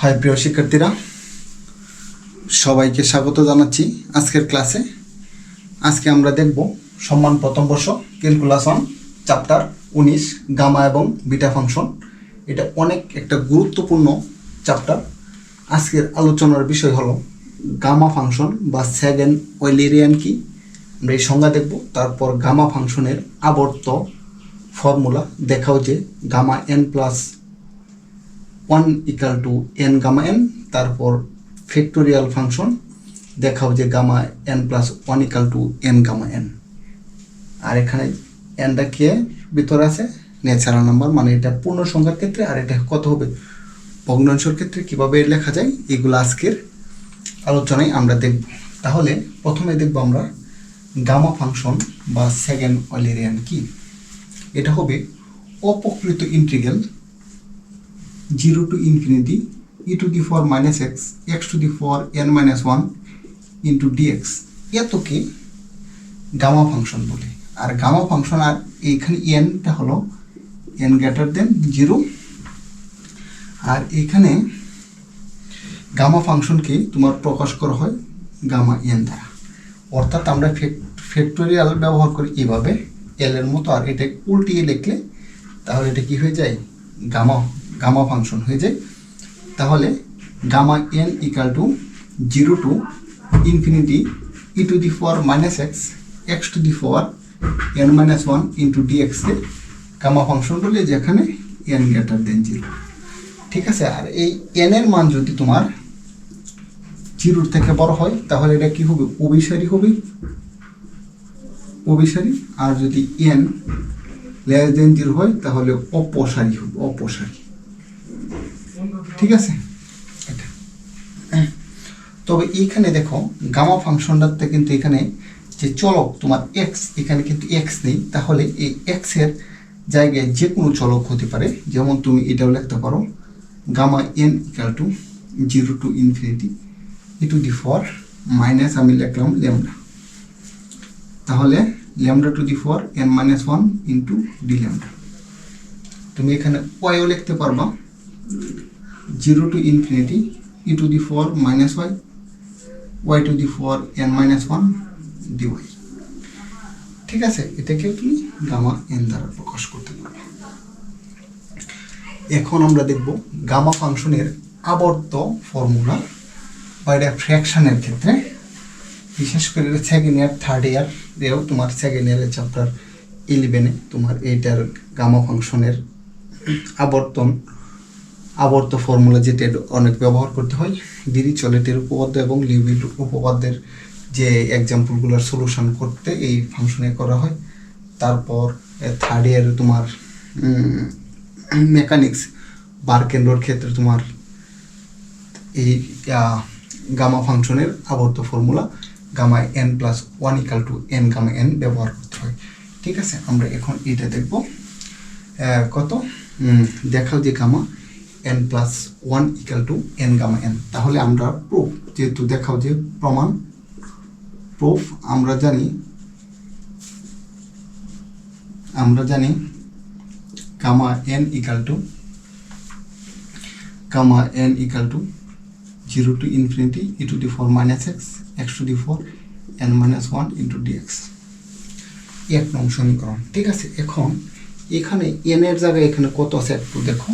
High, প্রিয় শিক্ষার্থীরা, সবাইকে স্বাগত জানাচ্ছি আজকের ক্লাসে। আজকে আমরা দেখব সম্মান প্রথম বর্ষ ক্যালকুলাস ওয়ান চ্যাপ্টার উনিশ গামা এবং বিটা ফাংশন এটা অনেক একটা গুরুত্বপূর্ণ চ্যাপ্টার আজকের আলোচনার বিষয় হলো গামা ফাংশন বা সেভেন ওয়েলেরিয়ান কি? আমরা এই সংজ্ঞা দেখব, তারপর গামা ফাংশনের আবর্ত ফর্মুলা দেখাও যে gamma n plus one equal to n gamma n তারপর ফ্যাক্টোরিয়াল ফাংশন দেখাও যে gamma n plus one equal to n gamma n আর এখানে এনটা কে? ভিতরে আছে। ন্যাচারাল নাম্বার মানে এটা পূর্ণ সংখ্যার ক্ষেত্রে, আর এটা কত হবে? ভগ্নাংশের ক্ষেত্রে কীভাবে লেখা যায়? এগুলো আজকের আলোচনায় আমরা দেখব। তাহলে প্রথমে দেখব আমরা গামা ফাংশন বা সেকেন্ড অলেরিয়ান কি। এটা হবে অপকৃত integral zero to infinity, e to the for minus x x to the for n minus one into d x এতকে gamma function বলে। আর গামা ফাংশন আর এইখানে এনটা হলো এন গ্রেটার দেন জিরো। আর এখানে গামা ফাংশনকে তোমার প্রকাশ করা হয় গামা এন দ্বারা। অর্থাৎ আমরা ফ্যাক্টোরিয়াল ব্যবহার করি এভাবে এল এর মতো, আর এটা উল্টিয়ে লিখলে তাহলে এটা কি হয়ে যায়? গামা গামা ফাংশন হয়ে যায়, তাহলে gamma n equal to zero to infinity e to the four minus x x to the four n minus one into ডিএক্সকে gamma function বলে যেখানে এন গ্রেটার দেন জিরো ঠিক আছে, আর এই এন এর মান যদি তোমার জিরোর থেকে বড় হয়, তাহলে এটা কি হবে? অভিসারী হবে। অভিসারী। আর যদি এন লেস দেন জিরো হয়, তাহলে অপসারী হবে, অপসারী। ঠিক আছে? এটা। তবে এখানে দেখো গামা ফাংশনটাতে কিন্তু এখানে যে চলক তোমার এক্স এখানে কিন্তু এক্স নেই, তাহলে এই এক্সের জায়গায় যে কোনো চলক হতে পারে। যেমন তুমি এটাও লিখতে পারো gamma n equal to zero to infinity e to the for minus আমি লিখলাম ল্যামডা তাহলে lambda to the for n minus one into d lambda তুমি এখানে ওয়াইও লিখতে পারবা। Zero to infinity e to the four minus y y to the four n minus one d y ঠিক আছে? এটাকে তুমি গামা এন দ্বারা প্রকাশ করতে পারবে। এখন আমরা দেখব গামা ফাংশনের আবর্ত ফর্মুলা বা এটা ফ্র্যাকশনের ক্ষেত্রে। বিশেষ করে সেকেন্ড ইয়ার থার্ড ইয়ার এও তোমার সেকেন্ড ইয়ারের চ্যাপ্টার ইলেভেনে তোমার এইটার গামা ফাংশনের আবর্তন আবর্ত ফর্মুলা যে যেটা অনেক ব্যবহার করতে হয়। ডিরিচলেটের উপপাদ্য এবং লিউবিট উপপাদ্যের যে এক্সাম্পলগুলোর সলিউশন করতে এই ফাংশনে করা হয়। তারপর থার্ড ইয়ারে তোমার মেকানিক্স বার কেন্দ্রর ক্ষেত্রে তোমার এই গামা ফাংশনের আবর্ত formula gamma n plus one equal to n gamma n ব্যবহার করতে হয়। ঠিক আছে? আমরা এখন এটা দেখব। কত? দেখাও যে gamma n plus one equal to n gamma n তাহলে আমরা প্রুফ যেহেতু দেখাও যে প্রমাণ প্রুফ আমরা জানি আমরা জানি gamma n equal to gamma n equal to zero to infinity e to the four minus x x to the four n minus one into d x এক নং সমীকরণ, ঠিক আছে? এখন এখানে এন এর জায়গায় এখানে কত আছে একটু দেখো।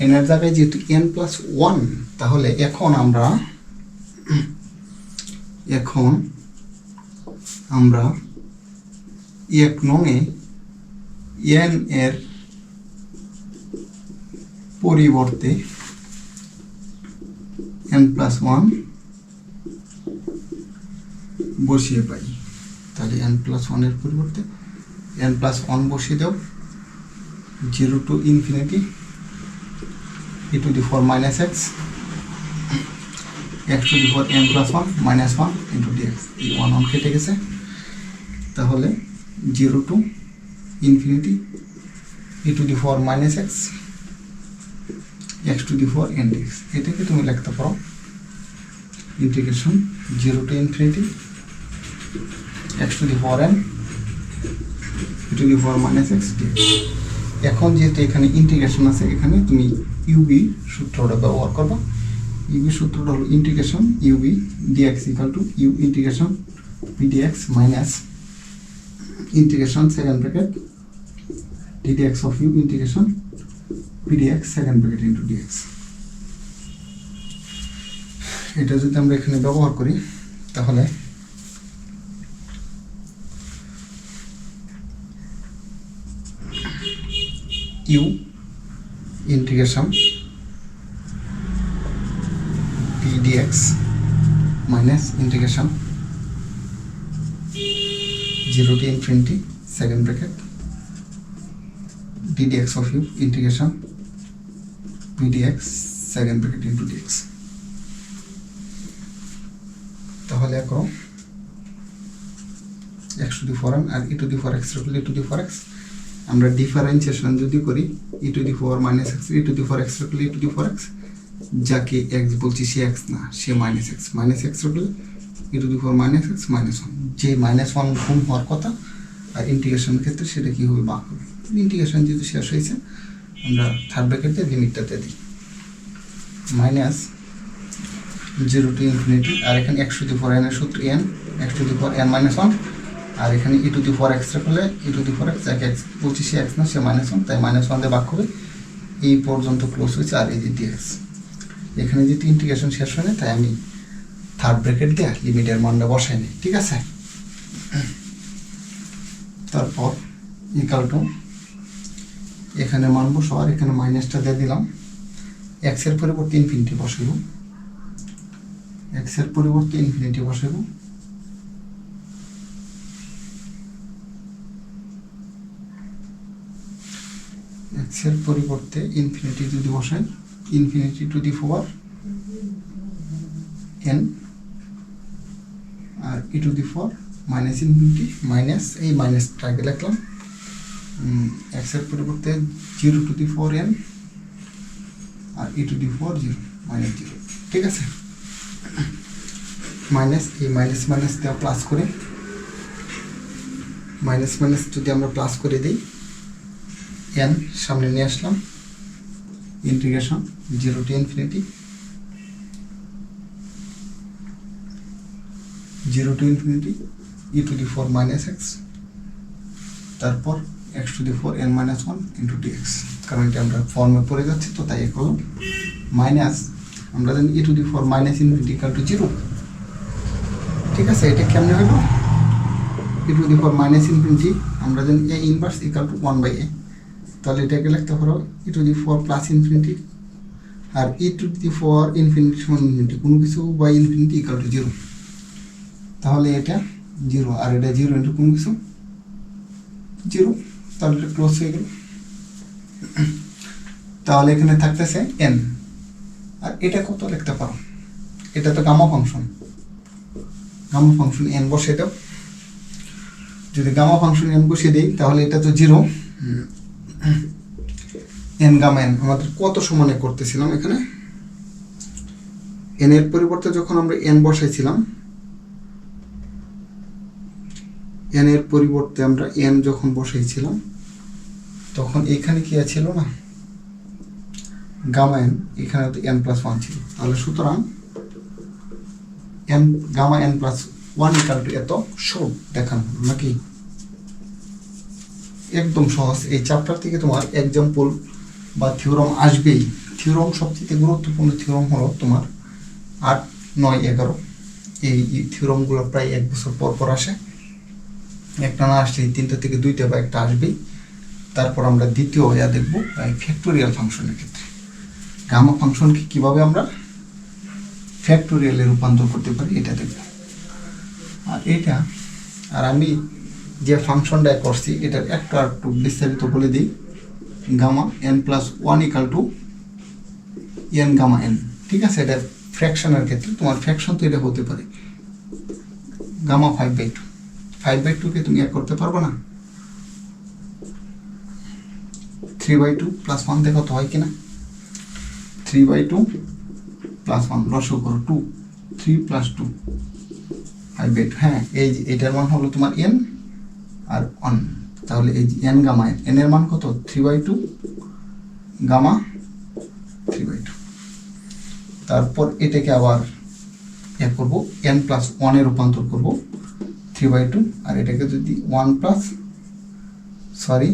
এন এর জায়গায় যেহেতু এন প্লাস ওয়ান তাহলে এখন আমরা এখন আমরা এক নঙে এন এর পরিবর্তে এন প্লাস ওয়ান বসিয়ে পাই। তাহলে এন প্লাস ওয়ানের পরিবর্তে এন প্লাস ওয়ান বসিয়ে দাও zero to infinity e to the 4 minus x x to the 4 n plus 1 minus 1 into dx এই 1 1 কেটে গেছে তাহলে 0 to infinity e to the 4 minus x x to the 4 n dx এটাকে তুমি লিখতে পারো integration 0 to infinity x to the 4 n e to the 4 minus x dx এখন যেহেতু এখানে ইন্টিগ্রেশন আছে এখানে তুমি ইউবি সূত্রটা ব্যবহার করবা। ইউবি সূত্রটা হলো integration u v d x equal to u integration p d x minus integration second bracket d d x of u integration p d x second bracket into d x এটা যদি আমরা এখানে ব্যবহার করি, তাহলে u integration pdx minus integration 0 to infinity second bracket ddx of u integration pdx second bracket into dx তাহলে এখন to the four n আর e the four x রাখলে e to the four x আমরা differentiation যদি করি e to the four minus x e to the four x রাখলে e to the four x, যাকে x বলছি সে x না, সে মাইনাস এক্স মাইনাস এক্স রাখলে e to the four minus x minus one যে মাইনাস ওয়ান গুণ হওয়ার কথা, আর ইন্টিগ্রেশনের ক্ষেত্রে সেটা কী হবে? বাক হবে। ইন্টিগ্রেশন যেহেতু শেষ হয়েছে, আমরা থার্ড ব্র্যাকেটে লিমিটটাতে দিই। মাইনাস জিরো টু ইনফিনিটি আর এখানে এক্স টু দি ফোর এনের সূত্র n x to the four n minus one আর এখানে e to the four x রাখলে e to the four x যাকে এক্স পঁচিশে এক্স না, সে মাইনাস ওয়ান তাই মাইনাস ওয়ান দিয়ে বাক হবে এই পর্যন্ত ক্লোজ হয়েছে আর এই যে ডিএক্স এখানে যেহেতু ইন্টিগ্রেশন শেষ হয়নি, তাই আমি থার্ড ব্র্যাকেট দিয়ে লিমিটের মানটা বসাই নি ঠিক আছে? তারপর ইকাল টু এখানে মান বসো আর এখানে মাইনাসটা দিয়ে দিলাম। এক্সের পরিবর্তে ইনফিনিটি বসাইব। এক্সের পরিবর্তে ইনফিনিটি বসাইব। এক্সের পরিবর্তে ইনফিনিটি যদি বসেন infinity to the four n আর e to the four minus infinity minus এই মাইনাসটা আগে লিখলাম। এক্সের পরিবর্তে zero to the four n আর e to the four zero minus zero ঠিক আছে? মাইনাস এই মাইনাস মাইনাস দেওয়া প্লাস করে মাইনাস মাইনাস যদি আমরা প্লাস করে দিই এন সামনে নিয়ে আসলাম। Integration zero to infinity zero to infinity e to the four minus x তারপর x to the four n minus one into d x কারণ এটা আমরা ফর্মে পড়ে যাচ্ছি, তো তাই এখন মাইনাস আমরা জানি e to the four minus infinity equal to zero ঠিক আছে, এটা কেমনে হইল e to the four minus infinity আমরা জানি a inverse equal to one by a তাহলে এটাকে লিখতে পারো e to the four plus infinity R e to the four infinity সমান ইনফিনিটি কোনো কিছু by infinity equal to zero তাহলে এটা জিরো আর এটা জিরো ইন্টু কোনো কিছু জিরো তাহলে এটা ক্লোজ হয়ে গেল। তাহলে এখানে থাকতেছে এন আর এটা কত লিখতে পারো? এটা তো gamma function gamma function n বসে দাও। যদি গামা ফাংশন এন বসিয়ে দিই, তাহলে এটা তো জিরো এন গামা আমাদের কত সমানে করতেছিলাম এখানে? এন এর পরিবর্তে যখন আমরা এন বসাইছিলাম এন এর পরিবর্তে আমরা এন যখন বসাইছিলাম, তখন এখানে কি ছিল না? গামা এন এখানে তো এন প্লাস ওয়ান ছিল। তাহলে সুতরাং n gamma n plus one equal to এত সব দেখানো নাকি? একদম সহজ। এই চ্যাপ্টার থেকে তোমার এক্সাম্পল বা থিওরম আসবেই। থিওরম সবচেয়ে গুরুত্বপূর্ণ থিওরম হলো তোমার আট, নয়, এগারো। এই থিওরমগুলো প্রায় এক বছর পর পর আসে। একটা না আসলে তিনটা থেকে দুইটা বা একটা আসবেই। তারপর আমরা দ্বিতীয় ইয়া দেখব ফ্যাক্টোরিয়াল ফাংশনের ক্ষেত্রে। গামা ফাংশনকে কীভাবে আমরা ফ্যাক্টোরিয়ালে রূপান্তর করতে পারি, এটা দেখব। আর এটা, আর আমি যে ফাংশনটা করছি, এটার একটা একটু বিস্তারিত বলে দিই। Gamma n plus one equal to n gamma n ঠিক আছে? এটা ফ্র্যাকশনের ক্ষেত্রে তোমার ফ্র্যাকশন তো এটা হতে পারে। Gamma five by two five by টুকে তুমি এক করতে পারব না? Three by two plus one দেখো তো হয় কিনা? Three by two plus one লসও করো two three plus two five by two হ্যাঁ এই এটার মান হলো তোমার এন আর ওয়ান তাহলে এই এন গামা এন এন এর মান কত? Three by two gamma three by two তারপর এটাকে আবার এ করব এন প্লাস ওয়ানে রূপান্তর করব থ্রি বাই টু আর এটাকে যদি one plus sorry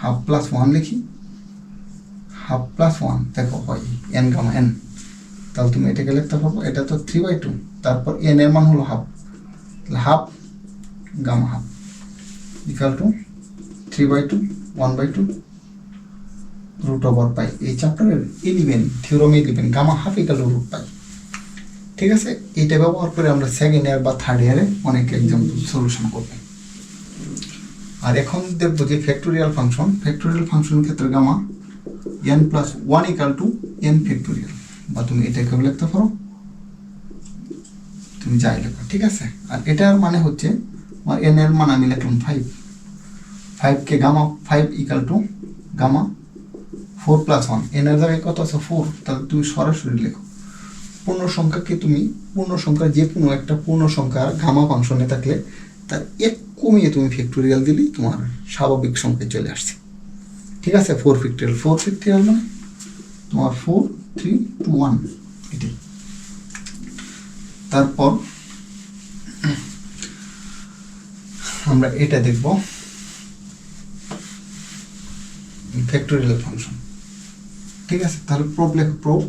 half plus one লিখি হাফ প্লাস ওয়ান দেখো হয় এন গামা এন তাহলে তুমি এটাকে লিখতে পারব এটা তো থ্রি বাই টু তারপর এন এর মান হলো হাফ তাহলে half gamma half equal to three by two one by two root over pi এই চ্যাপ্টারের eleven theorem eleven gamma half equal root pi ঠিক আছে? এটা ব্যবহার করে আমরা সেকেন্ড ইয়ার বা থার্ড ইয়ারে অনেক এক্সাম্পল সলিউশন করব। আর এখন দেখব যে ফ্যাক্টোরিয়াল ফাংশন ফ্যাক্টোরিয়াল ফাংশনের ক্ষেত্রে gamma n plus one equal to n factorial বা তুমি এটাকে লিখতে পারো? তুমি যাই লেখো, ঠিক আছে? আর এটার মানে হচ্ছে এন এর মান আমি লিখলাম five ফাইভকে gamma five equal to gamma four plus one n এর জায়গায় কত আছে? ফোর তাহলে তুমি সরাসরি লেখো। পূর্ণ সংখ্যাকে তুমি পূর্ণ সংখ্যার যে কোনো একটা পূর্ণ সংখ্যার গামা ফাংশনে থাকলে তার এক কমিয়ে তুমি ফ্যাক্টোরিয়াল দিলেই তোমার স্বাভাবিক সংখ্যায় চলে আসছে। ঠিক আছে? ফোর ফ্যাক্টোরিয়াল ফোর ফ্যাক্টোরিয়াল মানে তোমার ফোর থ্রি টু ওয়ান এটি তারপর আমরা এটা দেখব। ফ্যাক্টোরিয়াল ফাংশন ঠিক আছে? তাহলে প্রোব লেখো প্রোব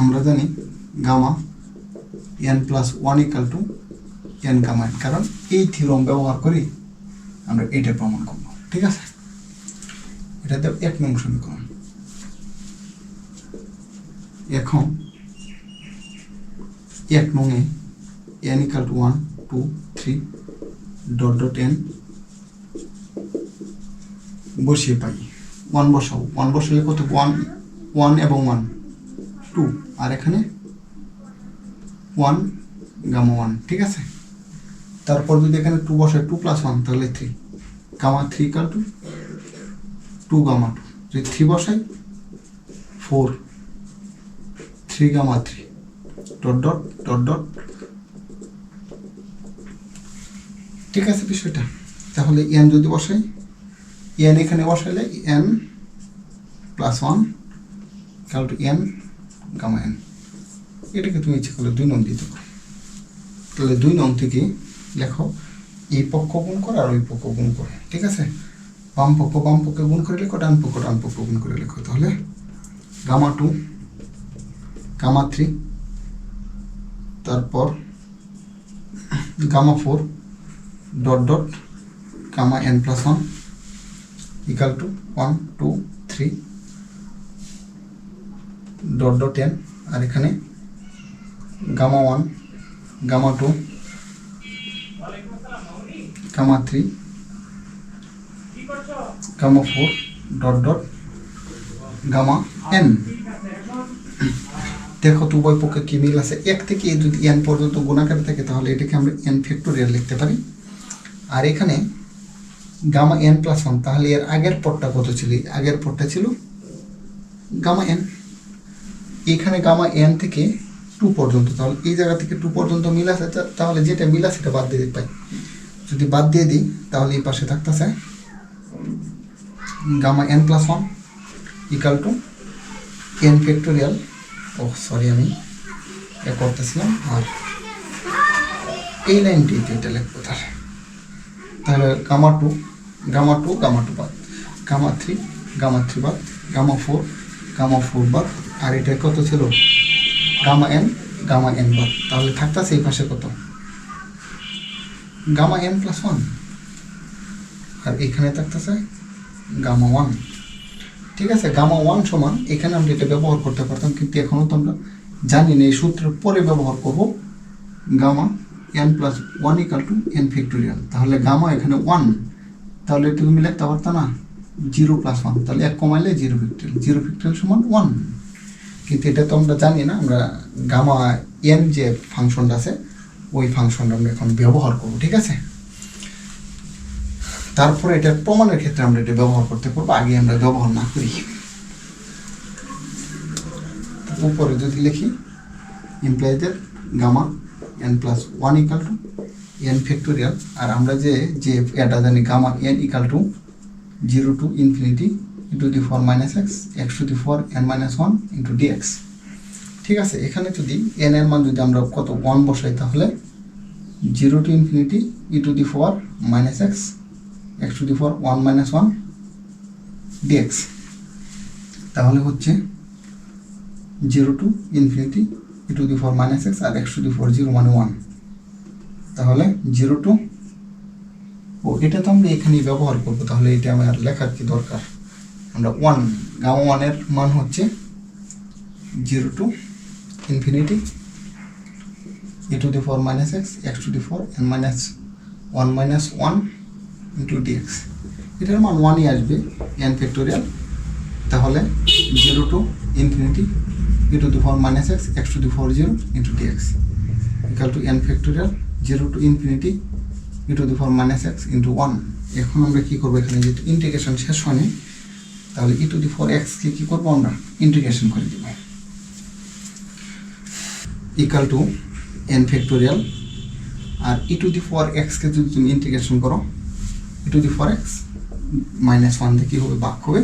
আমরা জানি gamma n plus one equal to n gamma n কারণ এই থিওরম ব্যবহার করি আমরা এইটা প্রমাণ করব। ঠিক আছে? এটা দেব এক নং সমীকরণ। এখন এক নঙে n equal to one two three dot dot n বসিয়ে পাই। ওয়ান বসাবো ওয়ান বসালে কত? ওয়ান ওয়ান এবং ওয়ান টু আর এখানে ওয়ান গামা ওয়ান ঠিক আছে? তারপর যদি এখানে টু বসায় টু প্লাস ওয়ান তাহলে থ্রি গামা থ্রি কাল টু টু গামা টু যদি থ্রি বসাই four three gamma three dot dot dot dot ঠিক আছে বিষয়টা। তাহলে এন যদি বসাই, এন এখানে বসাইলে এন প্লাস ওয়ান কাল টু এন গামা এন এটাকে তুমি ইচ্ছে করলে দুই নং দিতে পারো তাহলে দুই নং থেকে লেখো, এই পক্ষ গুণ করো আর ওই পক্ষ গুণ করো। ঠিক আছে? বাম পক্ষ বাম পক্ষে গুণ করে লেখো, ডান পক্ষ ডান পক্ষ গুণ করে লেখো। তাহলে গামা টু গামা থ্রি তারপর gamma four dot dot gamma n plus one equal to one two three dot dot n আর এখানে gamma one gamma two gamma three gamma four dot dot gamma n দেখো তো উভয় পক্ষে কি মিল আছে? এক থেকে যদি এন পর্যন্ত গুণাকার থাকে, তাহলে এটাকে আমরা এন ফ্যাক্টোরিয়াল লিখতে পারি। আর এখানে গামা এন প্লাস ওয়ান তাহলে এর আগের পদটা কত ছিল? আগের পদটা ছিল গামা এন এখানে গামা এন থেকে টু পর্যন্ত, তাহলে এই জায়গা থেকে টু পর্যন্ত মিল আছে তাহলে যেটা মিল আছে সেটা বাদ দিয়ে পাই। যদি বাদ দিয়ে দিই, তাহলে এই পাশে থাকতেছে gamma n plus one equal to n factorial O sorry আমি এ করতেছিলাম, আর এই লাইনটি এটা লিখব তাহলে? তাহলে gamma two gamma two gamma two বাদ, গামা থ্রি গামা থ্রি বাদ, গামা ফোর গামা ফোর বাদ, আর এটা কত ছিল? গামা এন গামা এন বাদ, তাহলে থাকতেছে এই পাশে কত? গামা এন প্লাস ওয়ান, আর এখানে থাকতেছে গামা ওয়ান। ঠিক আছে, গামা ওয়ান সমান, এখানে আমরা এটা ব্যবহার করতে পারতাম, কিন্তু এখনও তো আমরা জানি না, এই সূত্রের পরে ব্যবহার করব gamma n plus one equal to n factorial তাহলে গামা এখানে ওয়ান তাহলে তুমি লিখতে পারতো না জিরো প্লাস ওয়ান তাহলে এক কমাইলে জিরো ফ্যাক্টোরিয়াল জিরো ফ্যাক্টোরিয়াল সমান ওয়ান কিন্তু এটা তো আমরা জানি না, আমরা গামা এন যে ফাংশনটা আছে, ওই ফাংশনটা আমরা এখন ব্যবহার করব, ঠিক আছে? তারপরে এটা প্রমাণের ক্ষেত্রে আমরা এটা ব্যবহার করতে পারব, আগে আমরা ব্যবহার না করি। উপরে যদি লিখি ইমপ্লয়ীদের gamma n plus one equal to n factorial আর আমরা যে যে এটা জানি gamma n equal to zero to infinity into the four minus x x to the four n minus one into d x ঠিক আছে, এখানে যদি এন এর মান যদি আমরা কত ওয়ান বসাই, তাহলে zero to infinity e to the four minus x x to the four one minus one d x তাহলে হচ্ছে zero to infinity e to the four minus x R x to the four zero মানে one তাহলে zero to ও, এটা তো আমরা এখানেই ব্যবহার করব, তাহলে এটা আমার লেখার কি দরকার? আমরা ওয়ান গামা ওয়ানের মান হচ্ছে zero to infinity e to the 4 minus x x to the 4 n minus 1 minus 1 into dx এটার মান ওয়ানই আসবে এন ফ্যাক্টোরিয়াল তাহলে zero to infinity e to the four minus x x to the four zero into d x equal to n factorial zero to infinity e to the four minus x into one এখন আমরা কী করব এখানে? যেহেতু integration শেষ হয়নি, তাহলে ই to the four এক্সকে কী করব আমরা? ইন্টিগ্রেশন করে দেবো। ইকাল টু এন ফ্যাক্টোরিয়াল আর ই টু দি ফোর এক্সকে যদি তুমি ইন্টিগ্রেশন করো e to the four x minus one দিয়ে কী হবে, বাক হবে।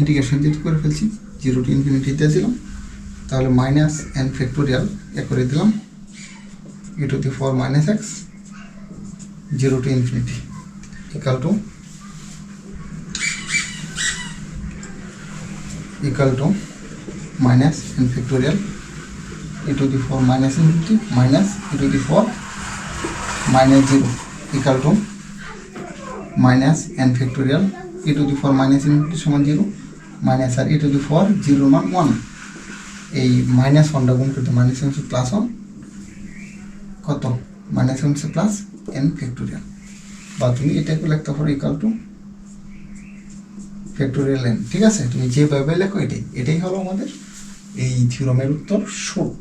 ইন্টিগ্রেশন যেহেতু করে ফেলছি জিরো টু ইনফিনিটি দিয়ে দিলাম। তাহলে মাইনাস এন ফ্যাক্টোরিয়াল এ করে দিলাম। E to the four minus x zero to infinity equal to equal to minus n factorial e to the 4 minus infinity, minus e to the 4 minus 0 equal to minus n factorial e to the 4 minus infinity সমান 0 minus R e to the 4 0 মান 1 এই minus ওয়ানটা গুণ করতে minus n plus one কত? Minus n plus n factorial বা তুমি এটাকে লিখতে পারো ইকাল টু ফ্যাক্টোরিয়াল এন ঠিক আছে? তুমি যেভাবে লেখো এটাই এটাই হলো আমাদের এই থিওরামের উত্তর শোট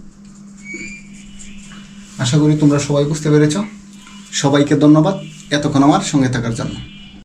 আশা করি তোমরা সবাই বুঝতে পেরেছ। সবাইকে ধন্যবাদ। এতক্ষণ আমার সঙ্গে থাকার জন্য।